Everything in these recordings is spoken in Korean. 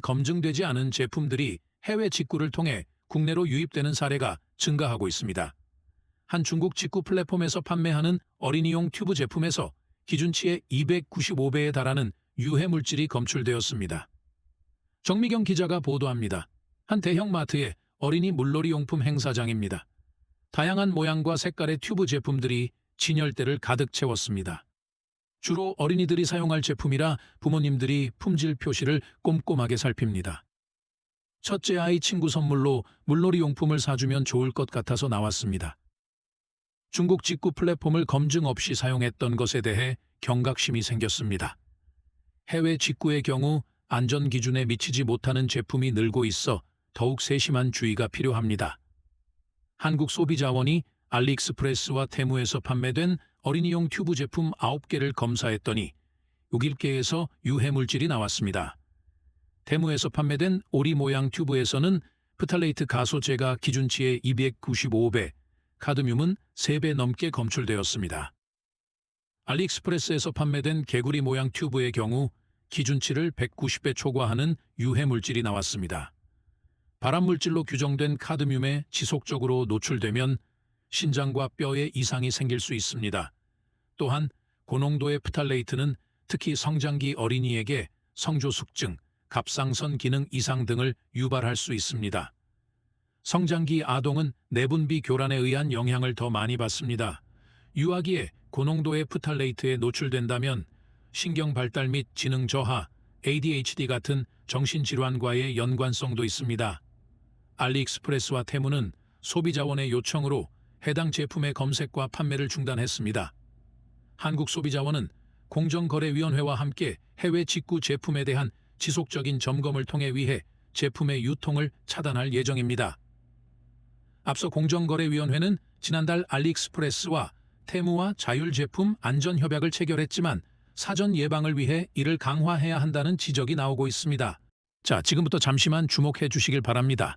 검증되지 않은 제품들이 해외 직구를 통해 국내로 유입되는 사례가 증가하고 있습니다. 한 중국 직구 플랫폼에서 판매하는 어린이용 튜브 제품에서 기준치의 295배에 달하는 유해 물질이 검출되었습니다. 정미경 기자가 보도합니다. 한 대형 마트의 어린이 물놀이 용품 행사장입니다. 다양한 모양과 색깔의 튜브 제품들이 진열대를 가득 채웠습니다. 주로 어린이들이 사용할 제품이라 부모님들이 품질 표시를 꼼꼼하게 살핍니다. 첫째 아이 친구 선물로 물놀이 용품을 사주면 좋을 것 같아서 나왔습니다. 중국 직구 플랫폼을 검증 없이 사용했던 것에 대해 경각심이 생겼습니다. 해외 직구의 경우 안전 기준에 미치지 못하는 제품이 늘고 있어 더욱 세심한 주의가 필요합니다. 한국 소비자원이 알리익스프레스와 테무에서 판매된 어린이용 튜브 제품 9개를 검사했더니 6일개에서 유해 물질이 나왔습니다. 테무에서 판매된 오리 모양 튜브에서는 프탈레이트 가소제가 기준치의 295배, 카드뮴은 3배 넘게 검출되었습니다. 알리익스프레스에서 판매된 개구리 모양 튜브의 경우 기준치를 190배 초과하는 유해 물질이 나왔습니다. 발암 물질로 규정된 카드뮴에 지속적으로 노출되면 신장과 뼈에 이상이 생길 수 있습니다. 또한 고농도의 프탈레이트는 특히 성장기 어린이에게 성조숙증, 갑상선 기능 이상 등을 유발할 수 있습니다. 성장기 아동은 내분비 교란에 의한 영향을 더 많이 받습니다. 유아기에 고농도의 프탈레이트에 노출된다면 신경 발달 및 지능 저하, ADHD 같은 정신질환과의 연관성도 있습니다. 알리익스프레스와 테무는 소비자원의 요청으로 해당 제품의 검색과 판매를 중단했습니다. 한국소비자원은 공정거래위원회와 함께 해외 직구 제품에 대한 지속적인 점검을 통해 위해 제품의 유통을 차단할 예정입니다. 앞서 공정거래위원회는 지난달 알리익스프레스와 테무와 자율제품 안전협약을 체결했지만 사전 예방을 위해 이를 강화해야 한다는 지적이 나오고 있습니다. 자, 지금부터 잠시만 주목해 주시길 바랍니다.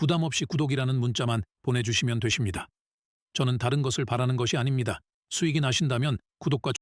부담 없이 구독이라는 문자만 보내주시면 되십니다. 저는 다른 것을 바라는 것이 아닙니다. 수익이 나신다면 구독과